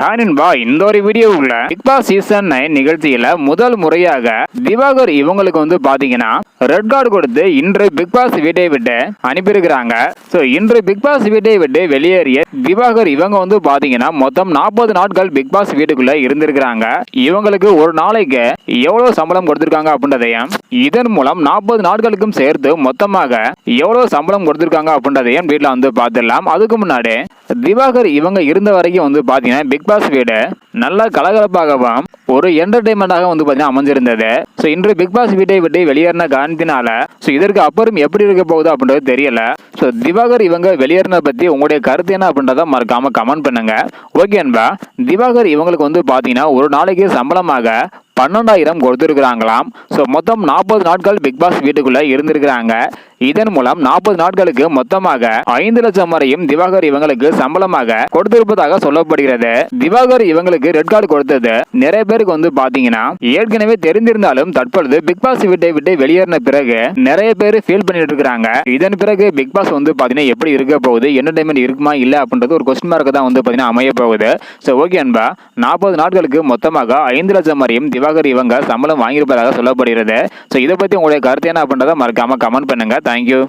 ஹானின்பா இந்த ஒரு வீடியோவுல பிக் பாஸ் சீசன் நைன் நிகழ்ச்சியில முதல் முறையாக திவாகர் இவங்களுக்கு வந்து பாத்தீங்கன்னா ரெட் கார்டு கொடுத்து இன்று பிக் பாஸ் வீட்டை விட்டு அனுப்பியிருக்கிறாங்க. ஸோ இன்று பிக் பாஸ் வீட்டை விட்டு வெளியேறிய திவாகர் இவங்க வந்து பாத்தீங்கன்னா மொத்தம் நாற்பது நாட்கள் பிக் பாஸ் வீட்டுக்குள்ள இருந்திருக்கிறாங்க. இவங்களுக்கு ஒரு நாளைக்கு எவ்வளவு சம்பளம் கொடுத்திருக்காங்க அப்படின்றதையும் இதன் மூலம் நாற்பது நாட்களுக்கும் சேர்த்து மொத்தமாக எவ்வளவு சம்பளம் கொடுத்திருக்காங்க அப்படின்றதையும் வீட்டில் வந்து பார்த்துடலாம். அதுக்கு முன்னாடி திவாகர் இவங்க இருந்த வரைக்கும் வந்து பார்த்தீங்கன்னா பிக் பாஸ் வீடு நல்லா கலகலப்பாகவும் ஒரு என்டர்டைன்மெண்ட்டாக வந்து பார்த்தீங்கன்னா அமைஞ்சிருந்தது. ஸோ இன்று பிக் பாஸ் வீட்டை விட்டு வெளியேறின காரணத்தினால ஸோ இதற்கு அப்புறம் எப்படி இருக்க போகுது அப்படின்றது தெரியல. ஸோ திவாகர் இவங்க வெளியேறின பற்றி உங்களுடைய கருத்து என்ன அப்படின்றத மறக்காம கமெண்ட் பண்ணுங்க. ஓகே அன்பா திவாகர் இவங்களுக்கு வந்து பார்த்தீங்கன்னா ஒரு நாளைக்கு சம்பளமாக பன்னெண்டாயிரம் கொடுத்துருக்குறாங்களாம். ஸோ மொத்தம் நாற்பது நாட்கள் பிக் பாஸ் வீட்டுக்குள்ளே இருந்திருக்கிறாங்க. இதன் மூலம் நாற்பது நாட்களுக்கு மொத்தமாக ஐந்து லட்சம் வரையும் திவாகர் இவங்களுக்கு சம்பளமாக கொடுத்திருப்பதாக சொல்லப்படுகிறது. திவாகர் இவங்களுக்கு ரெட் கார்டு கொடுத்தது. நிறைய பேருக்கு வந்து பாத்தீங்கன்னா ஏற்கனவே தெரிந்திருந்தாலும் தற்பொழுது பிக் பாஸ் வீட்டை விட்டு வெளியேறின பிறகு நிறைய பேர் ஃபீல் பண்ணிட்டு இருக்காங்க இதன் பிறகு பிக் பாஸ் வந்து பாத்தீங்கன்னா எப்படி இருக்க போகுது? என்டர்டைன்மெண்ட் இருக்குமா? இல்ல அப்படின்றது ஒரு கொஸ்டின் மார்க் தான் வந்து பாத்தீங்கன்னா அமைய போகுது. ஸோ ஓகே அன்பா நாற்பது நாட்களுக்கு மொத்தமாக ஐந்து லட்சம் வரையும் திவாகர் இவங்க சம்பளம் வாங்கியிருப்பதாக சொல்லப்படுகிறது. ஸோ இதை பத்தி உங்களுடைய கருத்து என்ன அப்படின்றத மறக்காம கமெண்ட் பண்ணுங்க. thank you.